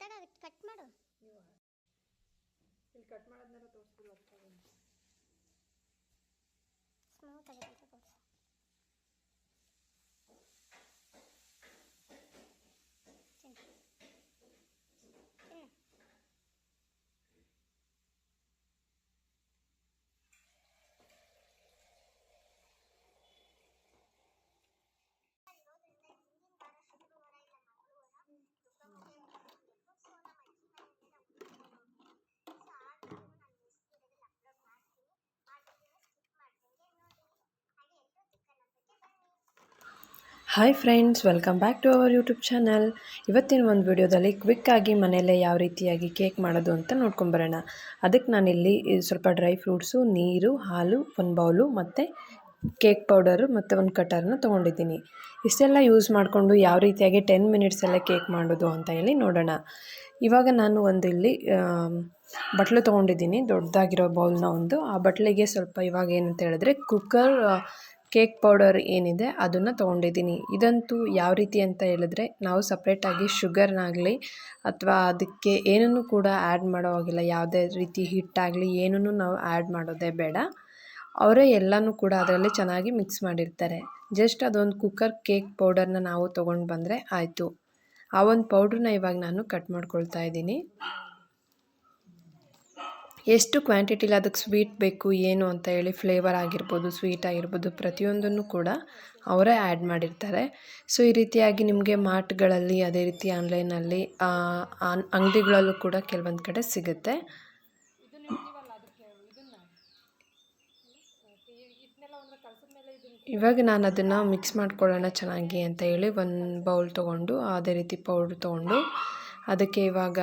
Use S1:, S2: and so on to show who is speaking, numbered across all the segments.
S1: ತಡ ಕಟ್ ಮಾಡು.
S2: ಇಲ್ಲಿ ಕಟ್ ಮಾಡೋದ್ನೆಲ್ಲ ತೋರಿಸ್ತಿಲ್ಲ
S1: ಸ್ಮೂತ್ ಆಗಿರುತ್ತೆ
S2: hi friends welcome back to our YouTube channel ಇವತ್ತಿನ ಒಂದು ವಿಡಿಯೋದಲ್ಲಿ ಕ್ವಿಕ್ಕಾಗಿ ಮನೆಯಲ್ಲೇ ಯಾವ ರೀತಿಯಾಗಿ ಕೇಕ್ ಮಾಡೋದು ಅಂತ ನೋಡ್ಕೊಂಬರೋಣ ಅದಕ್ಕೆ ನಾನಿಲ್ಲಿ ಸ್ವಲ್ಪ ಡ್ರೈ ಫ್ರೂಟ್ಸು ನೀರು, ಹಾಲು, ಒಂದು ಬೌಲು ಮತ್ತು ಕೇಕ್ ಪೌಡರು ಮತ್ತು ಒಂದು ಕಟರ್ನ ತೊಗೊಂಡಿದ್ದೀನಿ. ಇಷ್ಟೆಲ್ಲ ಯೂಸ್ ಮಾಡಿಕೊಂಡು ಯಾವ ರೀತಿಯಾಗಿ ಟೆನ್ ಮಿನಿಟ್ಸೆಲ್ಲ ಕೇಕ್ ಮಾಡೋದು ಅಂತ ಹೇಳಿ ನೋಡೋಣ. ಇವಾಗ ನಾನು ಒಂದು ಇಲ್ಲಿ ಬಟ್ಲು ತೊಗೊಂಡಿದ್ದೀನಿ. ದೊಡ್ಡದಾಗಿರೋ ಬೌಲ್ನ ಒಂದು. ಆ ಬಟ್ಲಿಗೆ ಸ್ವಲ್ಪ ಇವಾಗ ಏನಂತ ಹೇಳಿದ್ರೆ ಕುಕ್ಕರ್ ಕೇಕ್ ಪೌಡರ್ ಏನಿದೆ ಅದನ್ನು ತೊಗೊಂಡಿದ್ದೀನಿ. ಇದಂತೂ ಯಾವ ರೀತಿ ಅಂತ ಹೇಳಿದ್ರೆ ನಾವು ಸಪ್ರೇಟಾಗಿ ಶುಗರ್ನಾಗಲಿ ಅಥವಾ ಅದಕ್ಕೆ ಏನನ್ನು ಕೂಡ ಆ್ಯಡ್ ಮಾಡೋ ಹಾಗಿಲ್ಲ. ಯಾವುದೇ ರೀತಿ ಹಿಟ್ಟಾಗಲಿ ಏನನ್ನು ನಾವು ಆ್ಯಡ್ ಮಾಡೋದೇ ಬೇಡ. ಅವರೇ ಎಲ್ಲನೂ ಕೂಡ ಅದರಲ್ಲಿ ಚೆನ್ನಾಗಿ ಮಿಕ್ಸ್ ಮಾಡಿರ್ತಾರೆ. ಜಸ್ಟ್ ಅದೊಂದು ಕುಕ್ಕರ್ ಕೇಕ್ ಪೌಡರ್ನ ನಾವು ತೊಗೊಂಡು ಬಂದರೆ ಆಯಿತು. ಆ ಒಂದು ಪೌಡ್ರನ್ನ ಇವಾಗ ನಾನು ಕಟ್ ಮಾಡ್ಕೊಳ್ತಾ ಇದ್ದೀನಿ. ಎಷ್ಟು ಕ್ವಾಂಟಿಟಿಲಿ ಅದಕ್ಕೆ ಸ್ವೀಟ್ ಬೇಕು, ಏನು ಅಂತ ಹೇಳಿ ಫ್ಲೇವರ್ ಆಗಿರ್ಬೋದು ಸ್ವೀಟ್ ಆಗಿರ್ಬೋದು, ಪ್ರತಿಯೊಂದನ್ನು ಕೂಡ ಅವರೇ ಆ್ಯಡ್ ಮಾಡಿರ್ತಾರೆ. ಸೊ ಈ ರೀತಿಯಾಗಿ ನಿಮಗೆ ಮಾರ್ಟ್ಗಳಲ್ಲಿ, ಅದೇ ರೀತಿ ಆನ್ಲೈನಲ್ಲಿ ಅಂಗಡಿಗಳಲ್ಲೂ ಕೂಡ ಕೆಲವೊಂದು ಕಡೆ ಸಿಗುತ್ತೆ. ಇವಾಗ ನಾನು ಅದನ್ನು ಮಿಕ್ಸ್ ಮಾಡ್ಕೊಳ್ಳೋಣ ಚೆನ್ನಾಗಿ ಅಂತ ಹೇಳಿ ಒಂದು ಬೌಲ್ ತೊಗೊಂಡು, ಅದೇ ರೀತಿ ಪೌಡ್ರ್ ತೊಗೊಂಡು, ಅದಕ್ಕೆ ಇವಾಗ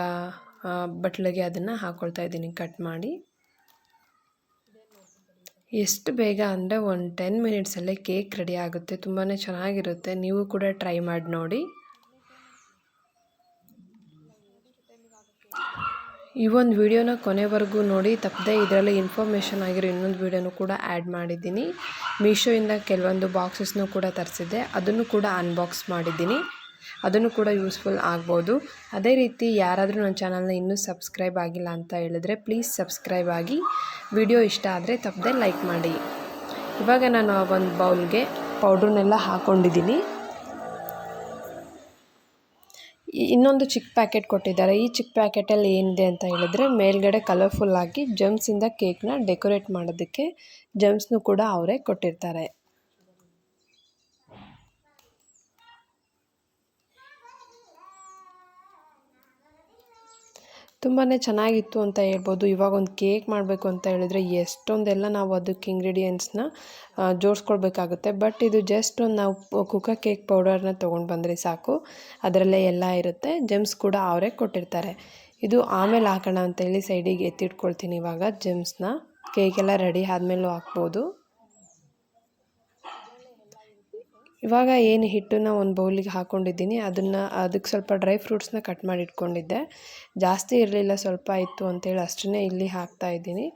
S2: ಬಟ್ಲಿಗೆ ಅದನ್ನು ಹಾಕ್ಕೊಳ್ತಾ ಇದ್ದೀನಿ ಕಟ್ ಮಾಡಿ. ಎಷ್ಟು ಬೇಗ ಅಂದರೆ ಒಂದು ಟೆನ್ ಮಿನಿಟ್ಸಲ್ಲೇ ಕೇಕ್ ರೆಡಿ ಆಗುತ್ತೆ ತುಂಬಾ ಚೆನ್ನಾಗಿರುತ್ತೆ. ನೀವು ಕೂಡ ಟ್ರೈ ಮಾಡಿ ನೋಡಿ. ಈ ಒಂದು ವಿಡಿಯೋನ ಕೊನೆವರೆಗೂ ನೋಡಿ, ತಪ್ಪದೆ ಇದರಲ್ಲಿ ಇನ್ಫಾರ್ಮೇಷನ್ ಆಗಿರೋ ಇನ್ನೊಂದು ವಿಡಿಯೋನು ಕೂಡ ಆ್ಯಡ್ ಮಾಡಿದ್ದೀನಿ. ಮೀಶೋಯಿಂದ ಕೆಲವೊಂದು ಬಾಕ್ಸಸ್ನು ಕೂಡ ತರಿಸಿದ್ದೆ, ಅದನ್ನು ಕೂಡ ಅನ್ಬಾಕ್ಸ್ ಮಾಡಿದ್ದೀನಿ. ಅದನ್ನು ಕೂಡ ಯೂಸ್ಫುಲ್ ಆಗ್ಬೋದು. ಅದೇ ರೀತಿ ಯಾರಾದರೂ ನನ್ನ ಚಾನಲ್ನ ಇನ್ನೂ ಸಬ್ಸ್ಕ್ರೈಬ್ ಆಗಿಲ್ಲ ಅಂತ ಹೇಳಿದ್ರೆ ಪ್ಲೀಸ್ ಸಬ್ಸ್ಕ್ರೈಬ್ ಆಗಿ. ವಿಡಿಯೋ ಇಷ್ಟ ಆದರೆ ತಪ್ಪದೆ ಲೈಕ್ ಮಾಡಿ. ಇವಾಗ ನಾನು ಒಂದು ಬೌಲ್ಗೆ ಪೌಡ್ರನ್ನೆಲ್ಲ ಹಾಕ್ಕೊಂಡಿದ್ದೀನಿ ಇನ್ನೊಂದು ಚಿಕ್ಕ ಪ್ಯಾಕೆಟ್ ಕೊಟ್ಟಿದ್ದಾರೆ. ಈ ಚಿಕ್ಕ ಪ್ಯಾಕೆಟಲ್ಲಿ ಏನಿದೆ ಅಂತ ಹೇಳಿದ್ರೆ ಮೇಲ್ಗಡೆ ಕಲರ್ಫುಲ್ಲಾಗಿ ಜಮ್ಸಿಂದ ಕೇಕ್ನ ಡೆಕೋರೇಟ್ ಮಾಡೋದಕ್ಕೆ ಜಮ್ಸ್ನು ಕೂಡ ಅವರೇ ಕೊಟ್ಟಿರ್ತಾರೆ. ತುಂಬಾ ಚೆನ್ನಾಗಿತ್ತು ಅಂತ ಹೇಳ್ಬೋದು. ಇವಾಗ ಒಂದು ಕೇಕ್ ಮಾಡಬೇಕು ಅಂತ ಹೇಳಿದ್ರೆ ಎಷ್ಟೊಂದೆಲ್ಲ ನಾವು ಅದಕ್ಕೆ ಇಂಗ್ರೀಡಿಯೆಂಟ್ಸ್ನ ಜೋಡಿಸ್ಕೊಳ್ಬೇಕಾಗುತ್ತೆ. ಬಟ್ ಇದು ಜಸ್ಟ್ ಒಂದು ನಾವು ಕುಕ್ಕ ಕೇಕ್ ಪೌಡರ್ನ ತೊಗೊಂಡು ಬಂದರೆ ಸಾಕು. ಅದರಲ್ಲೇ ಎಲ್ಲ ಇರುತ್ತೆ. ಜೆಮ್ಸ್ ಕೂಡ ಅವರೇ ಕೊಟ್ಟಿರ್ತಾರೆ. ಇದು ಆಮೇಲೆ ಹಾಕೋಣ ಅಂತೇಳಿ ಸೈಡಿಗೆ ಎತ್ತಿಟ್ಕೊಳ್ತೀನಿ ಇವಾಗ. ಜೆಮ್ಸ್ನ ಕೇಕೆಲ್ಲ ರೆಡಿ ಆದಮೇಲೂ ಹಾಕ್ಬೋದು. ಇವಾಗ ಏನು ಹಿಟ್ಟನ್ನ ಒಂದು ಬೌಲಿಗೆ ಹಾಕ್ಕೊಂಡಿದ್ದೀನಿ ಅದನ್ನು, ಅದಕ್ಕೆ ಸ್ವಲ್ಪ ಡ್ರೈ ಫ್ರೂಟ್ಸ್ನ ಕಟ್ ಮಾಡಿ ಇಟ್ಕೊಂಡಿದ್ದೆ. ಜಾಸ್ತಿ ಇರಲಿಲ್ಲ, ಸ್ವಲ್ಪ ಇತ್ತು ಅಂತೇಳಿ ಅಷ್ಟನ್ನೇ ಇಲ್ಲಿ ಹಾಕ್ತಾ ಇದ್ದೀನಿ.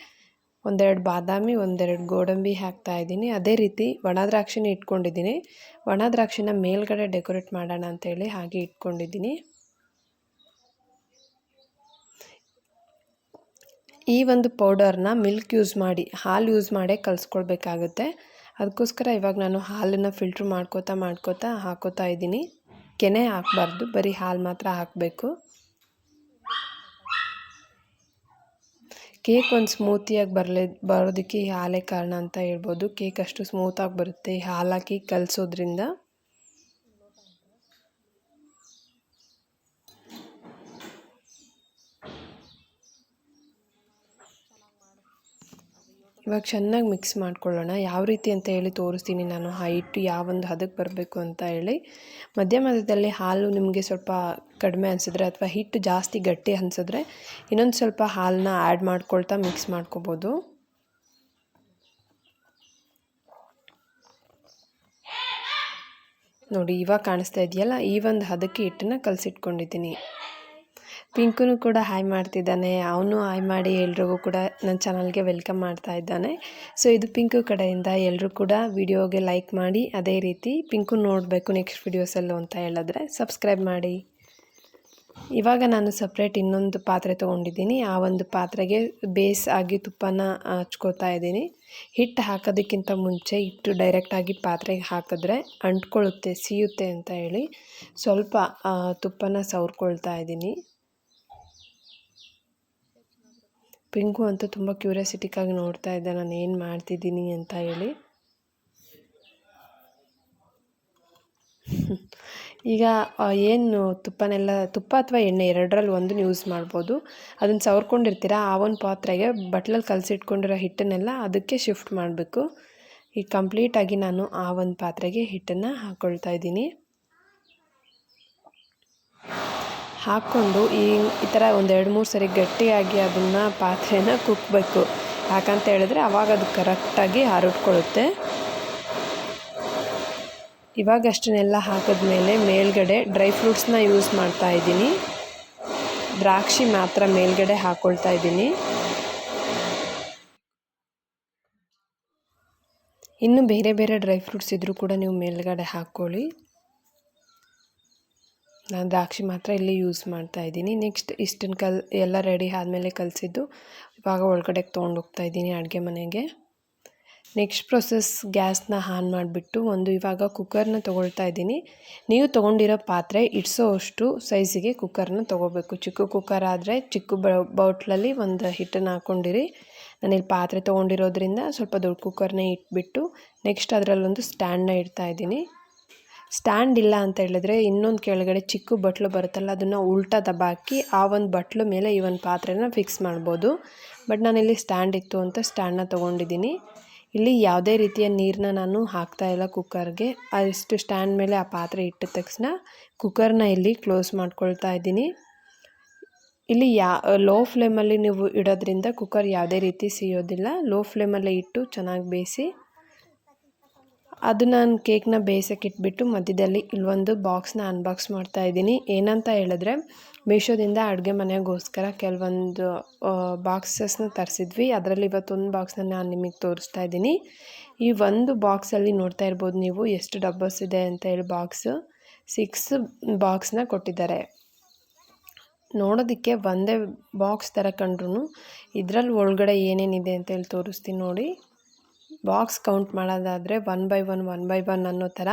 S2: ಒಂದೆರಡು ಬಾದಾಮಿ, ಒಂದೆರಡು ಗೋಡಂಬಿ ಹಾಕ್ತಾ ಇದ್ದೀನಿ. ಅದೇ ರೀತಿ ಒಣ ದ್ರಾಕ್ಷಿನ ಇಟ್ಕೊಂಡಿದ್ದೀನಿ. ಒಣ ದ್ರಾಕ್ಷಿನ ಮೇಲ್ಗಡೆ ಡೆಕೋರೇಟ್ ಮಾಡೋಣ ಅಂತೇಳಿ ಹಾಗೆ ಇಟ್ಕೊಂಡಿದ್ದೀನಿ. ಈ ಒಂದು ಪೌಡರ್ನ ಮಿಲ್ಕ್ ಯೂಸ್ ಮಾಡಿ, ಹಾಲು ಯೂಸ್ ಮಾಡೇ ಕಲಿಸ್ಕೊಳ್ಬೇಕಾಗುತ್ತೆ. ಅದಕ್ಕೋಸ್ಕರ ಇವಾಗ ನಾನು ಹಾಲನ್ನು ಫಿಲ್ಟ್ರ್ ಮಾಡ್ಕೋತಾ ಮಾಡ್ಕೋತಾ ಹಾಕೋತಾ ಇದ್ದೀನಿ. ಕೆನೆ ಹಾಕಬಾರ್ದು, ಬರೀ ಹಾಲು ಮಾತ್ರ ಹಾಕಬೇಕು. ಕೇಕ್ ಒಂದು ಸ್ಮೂತಿಯಾಗಿ ಬರಲೇ, ಬರೋದಕ್ಕೆ ಈ ಹಾಲೇ ಕಾರಣ ಅಂತ ಹೇಳ್ಬೋದು. ಕೇಕ್ ಅಷ್ಟು ಸ್ಮೂತಾಗಿ ಬರುತ್ತೆ. ಹಾಲು ಹಾಕಿ ಕಲಿಸೋದ್ರಿಂದ ಇವಾಗ ಚೆನ್ನಾಗಿ ಮಿಕ್ಸ್ ಮಾಡ್ಕೊಳ್ಳೋಣ. ಯಾವ ರೀತಿ ಅಂತ ಹೇಳಿ ತೋರಿಸ್ತೀನಿ ನಾನು ಹೈಟ್ ಯಾವೊಂದು ಹದಕ್ಕೆ ಬರಬೇಕು ಅಂತ ಹೇಳಿ. ಮಧ್ಯ ಮಧ್ಯದಲ್ಲಿ ಹಾಲು ನಿಮಗೆ ಸ್ವಲ್ಪ ಕಡಿಮೆ ಅನಿಸಿದ್ರೆ ಅಥವಾ ಹಿಟ್ಟು ಜಾಸ್ತಿ ಗಟ್ಟಿ ಅನಿಸಿದ್ರೆ ಇನ್ನೊಂದು ಸ್ವಲ್ಪ ಹಾಲನ್ನ ಆ್ಯಡ್ ಮಾಡ್ಕೊಳ್ತಾ ಮಿಕ್ಸ್ ಮಾಡ್ಕೋಬೋದು. ನೋಡಿ ಇವಾಗ ಕಾಣಿಸ್ತಾ ಇದೆಯಲ್ಲ, ಈ ಒಂದು ಹದಕ್ಕೆ ಹಿಟ್ಟನ್ನ ಕಲಸಿಟ್ಕೊಂಡಿದ್ದೀನಿ. ಪಿಂಕುನು ಕೂಡ ಹಾಯ್ ಮಾಡ್ತಿದ್ದಾನೆ. ಅವನು ಹಾಯ್ ಮಾಡಿ ಎಲ್ರಿಗೂ ಕೂಡ ನನ್ನ ಚಾನಲ್ಗೆ ವೆಲ್ಕಮ್ ಮಾಡ್ತಾ ಇದ್ದಾನೆ. ಸೊ, ಇದು ಪಿಂಕು ಕಡೆಯಿಂದ ಎಲ್ಲರೂ ಕೂಡ ವಿಡಿಯೋಗೆ ಲೈಕ್ ಮಾಡಿ, ಅದೇ ರೀತಿ ಪಿಂಕು ನೋಡಬೇಕು ನೆಕ್ಸ್ಟ್ ವಿಡಿಯೋಸಲ್ಲೂ ಅಂತ ಹೇಳಿದ್ರೆ ಸಬ್ಸ್ಕ್ರೈಬ್ ಮಾಡಿ. ಇವಾಗ ನಾನು ಸಪ್ರೇಟ್ ಇನ್ನೊಂದು ಪಾತ್ರೆ ತೊಗೊಂಡಿದ್ದೀನಿ. ಆ ಒಂದು ಪಾತ್ರೆಗೆ ಬೇಸ್ ಆಗಿ ತುಪ್ಪನ ಹಚ್ಕೋತಾ ಇದ್ದೀನಿ. ಹಿಟ್ಟು ಹಾಕೋದಕ್ಕಿಂತ ಮುಂಚೆ ಹಿಟ್ಟು ಡೈರೆಕ್ಟಾಗಿ ಪಾತ್ರೆಗೆ ಹಾಕಿದ್ರೆ ಅಂಟ್ಕೊಳ್ಳುತ್ತೆ, ಸಿಯುತ್ತೆ ಅಂತ ಹೇಳಿ ಸ್ವಲ್ಪ ತುಪ್ಪನ ಸವರ್ಕೊಳ್ತಾ ಇದ್ದೀನಿ. ಪಿಂಕು ಅಂತೂ ತುಂಬ ಕ್ಯೂರಿಯಾಸಿಟಿಗಾಗಿ ನೋಡ್ತಾ ಇದ್ದೆ. ನಾನು ಏನು ಮಾಡ್ತಿದ್ದೀನಿ ಅಂತ ಹೇಳಿ. ಈಗ ಏನು ತುಪ್ಪನೆಲ್ಲ, ತುಪ್ಪ ಅಥವಾ ಎಣ್ಣೆ ಎರಡರಲ್ಲಿ ಒಂದನ್ನು ಯೂಸ್ ಮಾಡ್ಬೋದು. ಅದನ್ನು ಸವರ್ಕೊಂಡಿರ್ತೀರ? ಆ ಒಂದು ಪಾತ್ರೆಗೆ ಬಟ್ಲಲ್ಲಿ ಕಲಸಿಟ್ಕೊಂಡಿರೋ ಹಿಟ್ಟನ್ನೆಲ್ಲ ಅದಕ್ಕೆ ಶಿಫ್ಟ್ ಮಾಡಬೇಕು. ಈಗ ಕಂಪ್ಲೀಟಾಗಿ ನಾನು ಆ ಒಂದು ಪಾತ್ರೆಗೆ ಹಿಟ್ಟನ್ನು ಹಾಕ್ಕೊಳ್ತಾ ಇದ್ದೀನಿ. ಹಾಕ್ಕೊಂಡು ಈ ಈ ಥರ ಒಂದು ಎರಡು ಮೂರು ಸರಿ ಗಟ್ಟಿಯಾಗಿ ಅದನ್ನು ಪಾತ್ರೆನ ಕುಕ್ಕಬೇಕು ಯಾಕಂತ ಹೇಳಿದ್ರೆ ಆವಾಗ ಅದು ಕರೆಕ್ಟಾಗಿ ಹರಡ್ಕೊಳ್ಳುತ್ತೆ. ಇವಾಗ ಅಷ್ಟನ್ನೆಲ್ಲ ಹಾಕಿದ್ಮೇಲೆ ಮೇಲ್ಗಡೆ ಡ್ರೈ ಫ್ರೂಟ್ಸ್ನ ಯೂಸ್ ಮಾಡ್ತಾ ಇದ್ದೀನಿ. ದ್ರಾಕ್ಷಿ ಮಾತ್ರ ಮೇಲ್ಗಡೆ ಹಾಕ್ಕೊಳ್ತಾ ಇದ್ದೀನಿ. ಇನ್ನು ಬೇರೆ ಬೇರೆ ಡ್ರೈ ಫ್ರೂಟ್ಸ್ ಇದ್ದರೂ ಕೂಡ ನೀವು ಮೇಲ್ಗಡೆ ಹಾಕ್ಕೊಳ್ಳಿ. ನಾನು ದ್ರಾಕ್ಷಿ ಮಾತ್ರ ಇಲ್ಲಿ ಯೂಸ್ ಮಾಡ್ತಾ ಇದ್ದೀನಿ. ನೆಕ್ಸ್ಟ್ ಇಷ್ಟನ್ನು ಕಲ್ ಎಲ್ಲ ರೆಡಿ ಆದಮೇಲೆ ಕಲಸಿದ್ದು ಇವಾಗ ಒಳಗಡೆ ತೊಗೊಂಡು ಹೋಗ್ತಾ ಇದ್ದೀನಿ ಅಡುಗೆ ಮನೆಗೆ. ನೆಕ್ಸ್ಟ್ ಪ್ರೊಸೆಸ್ ಗ್ಯಾಸ್ನ ಆನ್ ಮಾಡಿಬಿಟ್ಟು ಒಂದು ಇವಾಗ ಕುಕ್ಕರ್ನ ತೊಗೊಳ್ತಾ ಇದ್ದೀನಿ. ನೀವು ತೊಗೊಂಡಿರೋ ಪಾತ್ರೆ ಇಡ್ಸೋ ಅಷ್ಟು ಸೈಜಿಗೆ ಕುಕ್ಕರ್ನ ತೊಗೋಬೇಕು. ಚಿಕ್ಕ ಕುಕ್ಕರ್ ಆದರೆ ಚಿಕ್ಕ ಬೌಟ್ಲಲ್ಲಿ ಒಂದು ಹಿಟ್ಟನ್ನು ಹಾಕ್ಕೊಂಡಿರಿ ನಾನಿಲ್ಲಿ ಪಾತ್ರೆ ತೊಗೊಂಡಿರೋದ್ರಿಂದ ಸ್ವಲ್ಪ ದೊಡ್ಡ ಕುಕ್ಕರ್ನೇ ಇಟ್ಬಿಟ್ಟು ನೆಕ್ಸ್ಟ್ ಅದರಲ್ಲೊಂದು ಸ್ಟ್ಯಾಂಡ್ನ ಇಡ್ತಾ ಇದ್ದೀನಿ. ಸ್ಟ್ಯಾಂಡ್ ಇಲ್ಲ ಅಂತ ಹೇಳಿದ್ರೆ ಇನ್ನೊಂದು ಕೆಳಗಡೆ ಚಿಕ್ಕ ಬಟ್ಲು ಬರುತ್ತಲ್ಲ, ಅದನ್ನು ಉಲ್ಟಾ ದಬಾಕಿ ಆ ಒಂದು ಬಟ್ಲು ಮೇಲೆ ಈ ಒಂದು ಪಾತ್ರೆನ ಫಿಕ್ಸ್ ಮಾಡ್ಬೋದು. ಬಟ್ ನಾನಿಲ್ಲಿ ಸ್ಟ್ಯಾಂಡ್ ಇತ್ತು ಅಂತ ಸ್ಟ್ಯಾಂಡ್ನ ತೊಗೊಂಡಿದ್ದೀನಿ. ಇಲ್ಲಿ ಯಾವುದೇ ರೀತಿಯ ನೀರನ್ನ ನಾನು ಹಾಕ್ತಾ ಇಲ್ಲ ಕುಕ್ಕರ್ಗೆ ಅಷ್ಟು ಸ್ಟ್ಯಾಂಡ್ ಮೇಲೆ ಆ ಪಾತ್ರೆ ಇಟ್ಟ ತಕ್ಷಣ ಕುಕ್ಕರ್ನ ಇಲ್ಲಿ ಕ್ಲೋಸ್ ಮಾಡ್ಕೊಳ್ತಾ ಇದ್ದೀನಿ. ಇಲ್ಲಿ ಯಾ ಲೋ ಫ್ಲೇಮಲ್ಲಿ ನೀವು ಇಡೋದ್ರಿಂದ ಕುಕ್ಕರ್ ಯಾವುದೇ ರೀತಿ ಸಿಯೋದಿಲ್ಲ. ಲೋ ಫ್ಲೇಮಲ್ಲೇ ಇಟ್ಟು ಚೆನ್ನಾಗಿ ಬೇಯಿಸಿ ಅದು ನಾನು ಕೇಕ್ನ ಬೇಯಿಸೋಕೆ ಇಟ್ಬಿಟ್ಟು ಮಧ್ಯದಲ್ಲಿ ಇಲ್ಲೊಂದು ಬಾಕ್ಸ್ನ ಅನ್ಬಾಕ್ಸ್ ಮಾಡ್ತಾ ಇದ್ದೀನಿ. ಏನಂತ ಹೇಳಿದ್ರೆ, ಮೀಶೋದಿಂದ ಅಡುಗೆ ಮನೆಗೋಸ್ಕರ ಕೆಲವೊಂದು ಬಾಕ್ಸಸ್ನ ತರಿಸಿದ್ವಿ. ಅದರಲ್ಲಿ ಇವತ್ತೊಂದು ಬಾಕ್ಸ್ನ ನಾನು ನಿಮಗೆ ತೋರಿಸ್ತಾ ಇದ್ದೀನಿ. ಈ ಒಂದು ಬಾಕ್ಸಲ್ಲಿ ನೋಡ್ತಾ ಇರ್ಬೋದು ನೀವು ಎಷ್ಟು ಡಬ್ಬಸ್ ಇದೆ ಅಂತ ಹೇಳಿ ಬಾಕ್ಸ್. ಸಿಕ್ಸ್ ಬಾಕ್ಸ್ನ ಕೊಟ್ಟಿದ್ದಾರೆ. ನೋಡೋದಕ್ಕೆ ಒಂದೇ ಬಾಕ್ಸ್ ಥರ ಕಂಡ್ರೂ ಇದರಲ್ಲಿ ಒಳಗಡೆ ಏನೇನಿದೆ ಅಂತ ಹೇಳಿ ತೋರಿಸ್ತೀನಿ ನೋಡಿ. ಬಾಕ್ಸ್ ಕೌಂಟ್ ಮಾಡೋದಾದರೆ one by one one by one ಅನ್ನೋ ಥರ.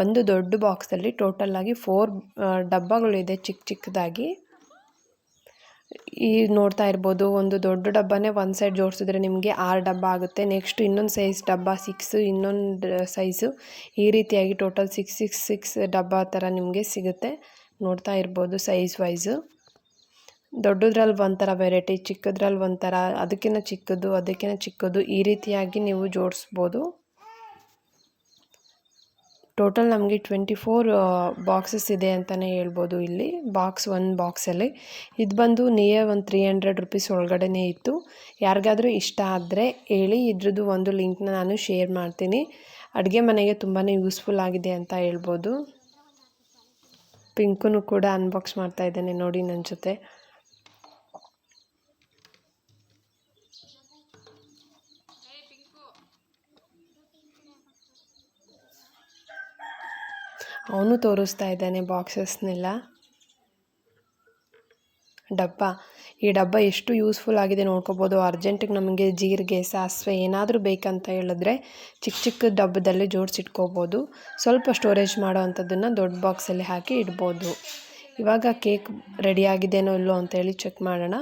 S2: ಒಂದು ದೊಡ್ಡ ಬಾಕ್ಸಲ್ಲಿ ಟೋಟಲ್ಲಾಗಿ ಫೋರ್ ಡಬ್ಬಗಳಿದೆ ಚಿಕ್ಕ ಚಿಕ್ಕದಾಗಿ. ಈ ನೋಡ್ತಾ ಇರ್ಬೋದು, ಒಂದು ದೊಡ್ಡ ಡಬ್ಬನೇ ಒಂದು ಸೈಡ್ ಜೋಡಿಸಿದ್ರೆ ನಿಮಗೆ ಆರು ಡಬ್ಬ ಆಗುತ್ತೆ. ನೆಕ್ಸ್ಟ್ ಇನ್ನೊಂದು ಸೈಜ್ ಡಬ್ಬ, ಸಿಕ್ಸು, ಇನ್ನೊಂದು ಸೈಜು. ಈ ರೀತಿಯಾಗಿ ಟೋಟಲ್ ಸಿಕ್ಸ್ ಸಿಕ್ಸ್ ಸಿಕ್ಸ್ ಡಬ್ಬ ಥರ ನಿಮಗೆ ಸಿಗುತ್ತೆ. ನೋಡ್ತಾ ಇರ್ಬೋದು ಸೈಜ್ ವೈಸು. ದೊಡ್ಡದ್ರಲ್ಲಿ ಒಂಥರ ವೆರೈಟಿ ಚಿಕ್ಕದ್ರಲ್ಲಿ ಒಂಥರ, ಅದಕ್ಕಿಂತ ಚಿಕ್ಕದು ಅದಕ್ಕಿಂತ ಚಿಕ್ಕದು, ಈ ರೀತಿಯಾಗಿ ನೀವು ಜೋಡಿಸ್ಬೋದು. ಟೋಟಲ್ ನಮಗೆ ಟ್ವೆಂಟಿ ಫೋರ್ ಬಾಕ್ಸಸ್ ಇದೆ ಅಂತಲೇ ಹೇಳ್ಬೋದು ಇಲ್ಲಿ. ಬಾಕ್ಸ್ ಒನ್ ಬಾಕ್ಸಲ್ಲಿ ಇದು ಬಂದು ನಿಯರ್ ಒಂದು ತ್ರೀ ಹಂಡ್ರೆಡ್ ರುಪೀಸ್ ಒಳಗಡೆನೇ ಇತ್ತು. ಯಾರಿಗಾದರೂ ಇಷ್ಟ ಆದರೆ ಹೇಳಿ, ಇದ್ರದ್ದು ಒಂದು ಲಿಂಕ್ನ ನಾನು ಶೇರ್ ಮಾಡ್ತೀನಿ. ಅಡುಗೆ ಮನೆಗೆ ತುಂಬಾ ಯೂಸ್ಫುಲ್ ಆಗಿದೆ ಅಂತ ಹೇಳ್ಬೋದು. ಪಿಂಕುನು ಕೂಡ ಅನ್ಬಾಕ್ಸ್ ಮಾಡ್ತಾ ಇದ್ದಾನೆ ನೋಡಿ ನನ್ನ ಜೊತೆ. ಅವನು ತೋರಿಸ್ತಾ ಇದ್ದಾನೆ ಬಾಕ್ಸಸ್ನೆಲ್ಲ. ಡಬ್ಬ. ಈ ಡಬ್ಬ ಎಷ್ಟು ಯೂಸ್ಫುಲ್ ಆಗಿದೆ ನೋಡ್ಕೋಬೋದು. ಅರ್ಜೆಂಟಿಗೆ ನಮಗೆ ಜೀರಿಗೆ, ಸಾಸಿವೆ ಏನಾದರೂ ಬೇಕಂತ ಹೇಳಿದ್ರೆ ಚಿಕ್ಕ ಚಿಕ್ಕ ಡಬ್ಬದಲ್ಲಿ ಜೋಡಿಸಿಟ್ಕೋಬೋದು. ಸ್ವಲ್ಪ ಸ್ಟೋರೇಜ್ ಮಾಡೋ ಅಂಥದ್ದನ್ನು ದೊಡ್ಡ ಬಾಕ್ಸಲ್ಲಿ ಹಾಕಿ ಇಡ್ಬೋದು. ಇವಾಗ ಕೇಕ್ ರೆಡಿ ಆಗಿದೆಯೋ ಇಲ್ಲೋ ಅಂತೇಳಿ ಚೆಕ್ ಮಾಡೋಣ.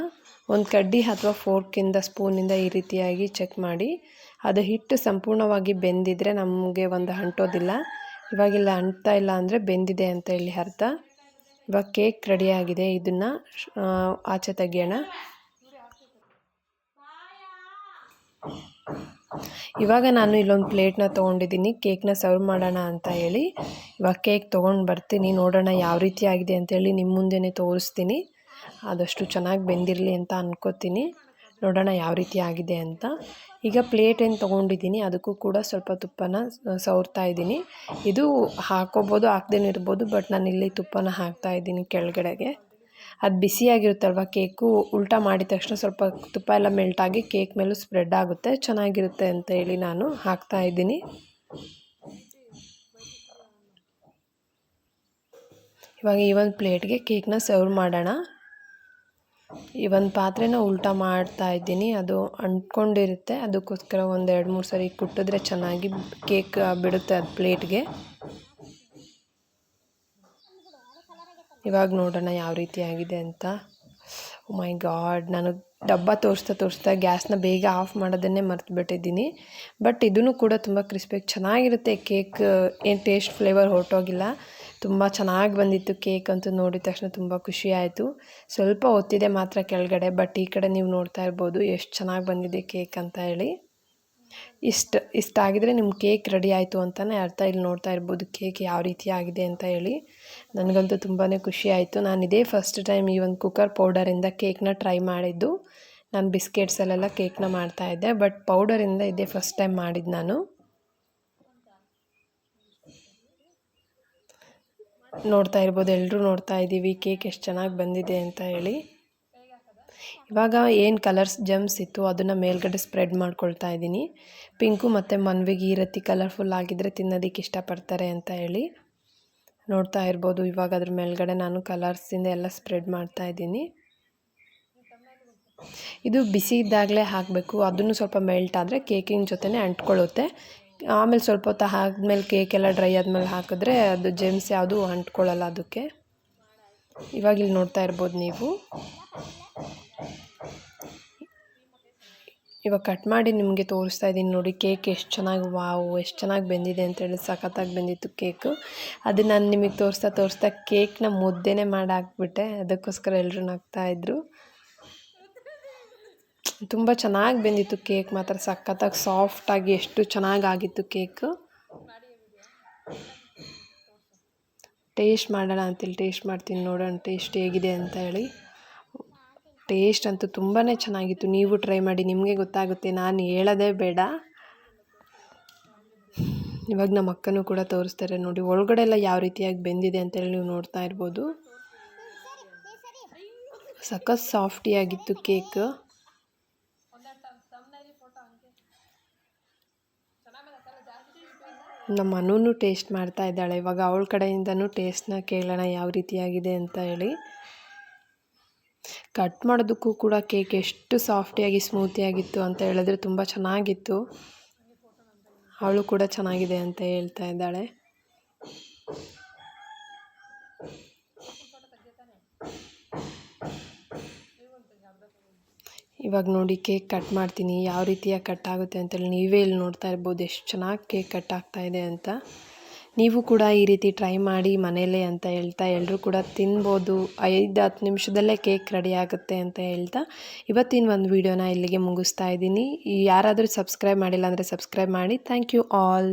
S2: ಒಂದು ಕಡ್ಡಿ ಅಥವಾ ಫೋರ್ಕಿಂದ ಸ್ಪೂನಿಂದ ಈ ರೀತಿಯಾಗಿ ಚೆಕ್ ಮಾಡಿ. ಅದು ಹಿಟ್ಟು ಸಂಪೂರ್ಣವಾಗಿ ಬೆಂದಿದ್ರೆ ನಮಗೆ ಒಂದು ಅಂಟೋದಿಲ್ಲ ಇವಾಗಿಲ್ಲ ಅಂಟ್ತಾ ಇಲ್ಲ ಅಂದರೆ ಬೆಂದಿದೆ ಅಂತ ಹೇಳಿ ಅರ್ಥ. ಇವಾಗ ಕೇಕ್ ರೆಡಿಯಾಗಿದೆ ಇದನ್ನು ಆಚೆ ತೆಗಿಯೋಣ. ಇವಾಗ ನಾನು ಇಲ್ಲೊಂದು ಪ್ಲೇಟ್ನ ತೊಗೊಂಡಿದ್ದೀನಿ. ಕೇಕ್ನ ಸರ್ವ್ ಮಾಡೋಣ ಅಂತ ಹೇಳಿ. ಇವಾಗ ಕೇಕ್ ತೊಗೊಂಡು ಬರ್ತೀನಿ. ನೋಡೋಣ ಯಾವ ರೀತಿ ಆಗಿದೆ ಅಂತೇಳಿ ನಿಮ್ಮ ಮುಂದೆನೇ ತೋರಿಸ್ತೀನಿ. ಆದಷ್ಟು ಚೆನ್ನಾಗಿ ಬೆಂದಿರಲಿ ಅಂತ ಅಂದ್ಕೋತೀನಿ ನೋಡೋಣ ಯಾವ ರೀತಿ ಆಗಿದೆ ಅಂತ. ಈಗ ಪ್ಲೇಟ್ ಏನು ತೊಗೊಂಡಿದ್ದೀನಿ, ಅದಕ್ಕೂ ಕೂಡ ಸ್ವಲ್ಪ ತುಪ್ಪನ ಸವರ್ತಾ ಇದ್ದೀನಿ. ಇದು ಹಾಕೋಬೋದು, ಹಾಕ್ದೇನೆ ಇರ್ಬೋದು ಬಟ್ ನಾನು ಇಲ್ಲಿ ತುಪ್ಪನ ಹಾಕ್ತಾ ಇದ್ದೀನಿ ಕೆಳಗಡೆಗೆ. ಅದು ಬಿಸಿಯಾಗಿರುತ್ತಲ್ವ, ಕೇಕು ಉಲ್ಟಾ ಮಾಡಿದ ತಕ್ಷಣ ಸ್ವಲ್ಪ ತುಪ್ಪ ಎಲ್ಲ ಮೆಲ್ಟಾಗಿ ಕೇಕ್ ಮೇಲೂ ಸ್ಪ್ರೆಡ್ ಆಗುತ್ತೆ, ಚೆನ್ನಾಗಿರುತ್ತೆ ಅಂತ ಹೇಳಿ ನಾನು ಹಾಕ್ತಾ ಇದ್ದೀನಿ. ಇವಾಗ ಈ ಒಂದು ಪ್ಲೇಟ್ಗೆ ಕೇಕ್ನ ಸರ್ವ್ ಮಾಡೋಣ. ಈ ಒಂದು ಪಾತ್ರೆನ ಉಲ್ಟಾ ಮಾಡ್ತಾ ಇದ್ದೀನಿ. ಅದು ಅಂಟ್ಕೊಂಡಿರುತ್ತೆ. ಅದಕ್ಕೋಸ್ಕರ ಒಂದು ಎರಡು ಮೂರು ಸರಿ ಕುಟ್ಟಿದ್ರೆ ಚೆನ್ನಾಗಿ ಕೇಕ್ ಬಿಡುತ್ತೆ ಅದು ಪ್ಲೇಟ್ಗೆ. ಇವಾಗ ನೋಡೋಣ ಯಾವ ರೀತಿ ಆಗಿದೆ ಅಂತ. ಮೈ ಗಾಡ್ ನಾನು ಡಬ್ಬ ತೋರಿಸ್ತಾ ತೋರಿಸ್ತಾ ಗ್ಯಾಸ್ನ ಬೇಗ ಆಫ್ ಮಾಡೋದನ್ನೇ ಮರ್ತು ಬಿಟ್ಟಿದ್ದೀನಿ ಬಟ್ ಇದೂ ಕೂಡ ತುಂಬ ಕ್ರಿಸ್ಪಿಯಾಗಿ ಚೆನ್ನಾಗಿರುತ್ತೆ ಕೇಕ್. ಏನು ಟೇಸ್ಟ್, ಫ್ಲೇವರ್ ಹೊರಟೋಗಿಲ್ಲ. ತುಂಬ ಚೆನ್ನಾಗಿ ಬಂದಿತ್ತು ಕೇಕ್ ಅಂತೂ ನೋಡಿದ ತಕ್ಷಣ ತುಂಬ ಖುಷಿ ಆಯಿತು. ಸ್ವಲ್ಪ ಒತ್ತಿದೆ ಮಾತ್ರ ಕೆಳಗಡೆ, ಬಟ್ ಈ ಕಡೆ ನೀವು ನೋಡ್ತಾ ಇರ್ಬೋದು ಎಷ್ಟು ಚೆನ್ನಾಗಿ ಬಂದಿದೆ ಕೇಕ್ ಅಂತ ಹೇಳಿ. ಇಷ್ಟು ಇಷ್ಟಾಗಿದ್ರೆ ನಿಮ್ಮ ಕೇಕ್ ರೆಡಿ ಆಯಿತು ಅಂತಲೇ ಅರ್ಥ. ಇಲ್ಲಿ ನೋಡ್ತಾ ಇರ್ಬೋದು ಕೇಕ್ ಯಾವ ರೀತಿ ಆಗಿದೆ ಅಂತ ಹೇಳಿ. ನನಗಂತೂ ತುಂಬಾ ಖುಷಿ ಆಯಿತು. ನಾನು ಇದೇ ಫಸ್ಟ್ ಟೈಮ್ ಈ ಒಂದು ಕುಕ್ಕರ್ ಪೌಡರಿಂದ ಕೇಕ್ನ ಟ್ರೈ ಮಾಡಿದ್ದು. ನಾನು ಬಿಸ್ಕೆಟ್ಸಲ್ಲೆಲ್ಲ ಕೇಕ್ನ ಮಾಡ್ತಾಯಿದ್ದೆ ಬಟ್ ಪೌಡರಿಂದ ಇದೇ ಫಸ್ಟ್ ಟೈಮ್ ಮಾಡಿದ್ದು ನಾನು. ನೋಡ್ತಾ ಇರ್ಬೋದು ಎಲ್ಲರೂ ನೋಡ್ತಾ ಇದ್ದೀವಿ ಕೇಕ್ ಎಷ್ಟು ಚೆನ್ನಾಗಿ ಬಂದಿದೆ ಅಂತ ಹೇಳಿ. ಇವಾಗ ಏನು ಕಲರ್ಸ್ ಜಮ್ಸ್ ಇತ್ತು ಅದನ್ನು ಮೇಲ್ಗಡೆ ಸ್ಪ್ರೆಡ್ ಮಾಡ್ಕೊಳ್ತಾ ಇದ್ದೀನಿ. ಪಿಂಕು ಮತ್ತು ಮನ್ವಿಗೆ ಈ ರೀತಿ ಕಲರ್ಫುಲ್ ಆಗಿದ್ದರೆ ತಿನ್ನೋದಕ್ಕೆ ಇಷ್ಟಪಡ್ತಾರೆ ಅಂತ ಹೇಳಿ ನೋಡ್ತಾ ಇರ್ಬೋದು. ಇವಾಗ ಅದ್ರ ಮೇಲ್ಗಡೆ ನಾನು ಕಲರ್ಸಿಂದ ಎಲ್ಲ ಸ್ಪ್ರೆಡ್ ಮಾಡ್ತಾ ಇದ್ದೀನಿ. ಇದು ಬಿಸಿ ಇದ್ದಾಗಲೇ ಹಾಕಬೇಕು. ಅದನ್ನು ಸ್ವಲ್ಪ ಮೆಲ್ಟ್ ಆದರೆ ಕೇಕಿನ ಜೊತೆನೇ ಅಂಟ್ಕೊಳ್ಳುತ್ತೆ. ಆಮೇಲೆ ಸ್ವಲ್ಪ ಹೊತ್ತು ಹಾಕಿದ್ಮೇಲೆ ಕೇಕ್ ಎಲ್ಲ ಡ್ರೈ ಆದಮೇಲೆ ಹಾಕಿದ್ರೆ ಅದು ಜೆಮ್ಸ್ ಯಾವುದು ಅಂಟ್ಕೊಳ್ಳಲ್ಲ ಅದಕ್ಕೆ. ಇವಾಗ ಇಲ್ಲಿ ನೋಡ್ತಾ ಇರ್ಬೋದು ನೀವು. ಇವಾಗ ಕಟ್ ಮಾಡಿ ನಿಮಗೆ ತೋರಿಸ್ತಾ ಇದ್ದೀನಿ ನೋಡಿ ಕೇಕ್ ಎಷ್ಟು ಚೆನ್ನಾಗಿ ವಾವ್, ಎಷ್ಟು ಚೆನ್ನಾಗಿ ಬೆಂದಿದೆ ಅಂತೇಳಿ ಸಖತ್ತಾಗಿ ಬಂದಿತ್ತು ಕೇಕು. ಅದು ನಾನು ನಿಮಗೆ ತೋರಿಸ್ತಾ ತೋರಿಸ್ತಾ ಕೇಕ್ನ ಮುದ್ದೆನೇ ಮಾಡಿ ಹಾಕ್ಬಿಟ್ಟೆ. ಅದಕ್ಕೋಸ್ಕರ ಎಲ್ಲರೂ ನಗ್ತಾಯಿದ್ರು ತುಂಬ ಚೆನ್ನಾಗಿ ಬೆಂದಿತ್ತು ಕೇಕ್, ಮಾತ್ರ ಸಖತ್ತಾಗಿ ಸಾಫ್ಟಾಗಿ ಎಷ್ಟು ಚೆನ್ನಾಗಿ ಆಗಿತ್ತು ಕೇಕ್. ಟೇಸ್ಟ್ ಮಾಡೋಣ ಅಂತೇಳಿ ಟೇಸ್ಟ್ ಮಾಡ್ತೀನಿ ನೋಡೋಣ ಟೇಸ್ಟ್ ಹೇಗಿದೆ ಅಂತ ಹೇಳಿ. ಟೇಸ್ಟ್ ಅಂತೂ ತುಂಬಾ ಚೆನ್ನಾಗಿತ್ತು. ನೀವು ಟ್ರೈ ಮಾಡಿ, ನಿಮಗೆ ಗೊತ್ತಾಗುತ್ತೆ, ನಾನು ಹೇಳೋದೇ ಬೇಡ. ಇವಾಗ ನಮ್ಮ ಅಕ್ಕನೂ ಕೂಡ ತೋರಿಸ್ತಾರೆ ನೋಡಿ, ಒಳಗಡೆ ಎಲ್ಲ ಯಾವ ರೀತಿಯಾಗಿ ಬೆಂದಿದೆ ಅಂತೇಳಿ ನೀವು ನೋಡ್ತಾ ಇರ್ಬೋದು. ಸಖತ್ ಸಾಫ್ಟಿಯಾಗಿತ್ತು ಕೇಕ್. ನಮ್ಮ ಅನೂನು ಟೇಸ್ಟ್ ಮಾಡ್ತಾ ಇದ್ದಾಳೆ. ಇವಾಗ ಅವಳ ಕಡೆಯಿಂದನೂ ಟೇಸ್ಟ್ನ ಕೇಳೋಣ ಯಾವ ರೀತಿಯಾಗಿದೆ ಅಂತ ಹೇಳಿ. ಕಟ್ ಮಾಡೋದಕ್ಕೂ ಕೂಡ ಕೇಕ್ ಎಷ್ಟು ಸಾಫ್ಟಿಯಾಗಿ ಸ್ಮೂತಿಯಾಗಿತ್ತು ಅಂತ ಹೇಳಿದ್ರೆ ತುಂಬ ಚೆನ್ನಾಗಿತ್ತು. ಅವಳು ಕೂಡ ಚೆನ್ನಾಗಿದೆ ಅಂತ ಹೇಳ್ತಾ ಇದ್ದಾಳೆ. ಇವಾಗ ನೋಡಿ ಕೇಕ್ ಕಟ್ ಮಾಡ್ತೀನಿ. ಯಾವ ರೀತಿಯಾಗಿ ಕಟ್ ಆಗುತ್ತೆ ಅಂತೇಳಿ ನೀವೇ ಇಲ್ಲಿ ನೋಡ್ತಾ ಇರ್ಬೋದು ಎಷ್ಟು ಚೆನ್ನಾಗಿ ಕೇಕ್ ಕಟ್ ಆಗ್ತಾ ಇದೆ ಅಂತ. ನೀವು ಕೂಡ ಈ ರೀತಿ ಟ್ರೈ ಮಾಡಿ ಮನೆಯಲ್ಲೇ ಅಂತ ಹೇಳ್ತಾ ಎಲ್ಲರೂ ಕೂಡ ತಿನ್ಬೋದು. ಐದು ಹತ್ತು ನಿಮಿಷದಲ್ಲೇ ಕೇಕ್ ರೆಡಿ ಆಗುತ್ತೆ ಅಂತ ಹೇಳ್ತಾ ಇವತ್ತಿನ ಒಂದು ವೀಡಿಯೋನ ಇಲ್ಲಿಗೆ ಮುಗಿಸ್ತಾ ಇದ್ದೀನಿ. ಯಾರಾದರೂ ಸಬ್ಸ್ಕ್ರೈಬ್ ಮಾಡಿಲ್ಲ ಅಂದರೆ ಸಬ್ಸ್ಕ್ರೈಬ್ ಮಾಡಿ. Thank you all.